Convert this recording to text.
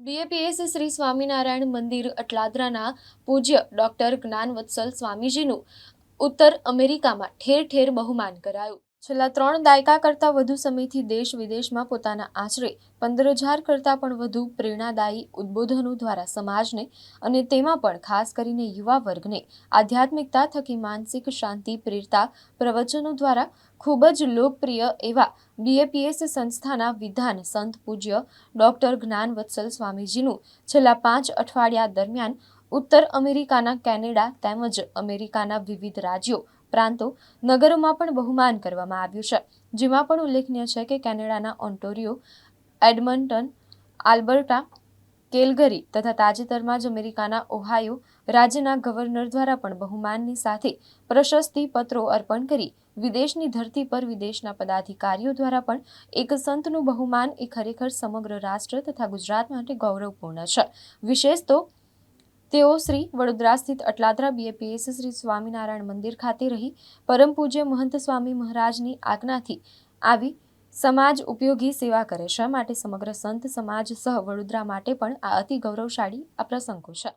BAPS Shri Swaminarayan મંદિર અટલાદરાના પૂજ્ય doctor જ્ઞાનવત્સલ સ્વામીજીનું ઉત્તર અમેરિકામાં ઠેર ઠેર બહુમાન કરાયું. છેલ્લા ત્રણ દાયકા કરતાં વધુ સમયથી દેશ વિદેશમાં પોતાના આશરે પંદર હજાર કરતાં પણ વધુ પ્રેરણાદાયી ઉદ્બોધનો દ્વારા સમાજને અને તેમાં પણ ખાસ કરીને યુવા વર્ગને આધ્યાત્મિકતા થકી માનસિક શાંતિ, પ્રેરતા પ્રવચનો દ્વારા ખૂબ જ લોકપ્રિય એવા બીએપીએસ સંસ્થાના વિધાન સંત પૂજ્ય ડોક્ટર જ્ઞાનવત્સલ સ્વામીજીનું છેલ્લા પાંચ અઠવાડિયા દરમિયાન ઉત્તર અમેરિકાના કેનેડા તેમજ અમેરિકાના વિવિધ રાજ્યો પ્રાંતો નગરોમાં પણ બહુમાન કરવામાં આવ્યું છે. જેમાં પણ ઉલ્લેખનીય છે કે કેનેડાના ઓન્ટોરિયો, એડમન્ટન, આલ્બર્ટા, કેલગરી તથા તાજેતરમાં જ અમેરિકાના ઓહાયો રાજ્યના ગવર્નર દ્વારા પણ બહુમાનની સાથે પ્રશસ્તિ પત્રો અર્પણ કરી વિદેશની ધરતી પર વિદેશના પદાધિકારીઓ દ્વારા પણ એક સંતનું બહુમાન એ ખરેખર સમગ્ર રાષ્ટ્ર તથા ગુજરાત માટે ગૌરવપૂર્ણ છે. વિશેષ તો તેઓ શ્રી વડોદરા સ્થિત અટલાદરા બીએપીએસ શ્રી સ્વામિનારાયણ મંદિર ખાતે રહી પરમ પૂજ્ય મહંત સ્વામી મહારાજની આજ્ઞાથી આવી સમાજ ઉપયોગી સેવા કરે. છે માટે સમગ્ર સંત સમાજ સહ વડોદરા માટે પણ આ અતિ ગૌરવશાળી આ પ્રસંગો છે?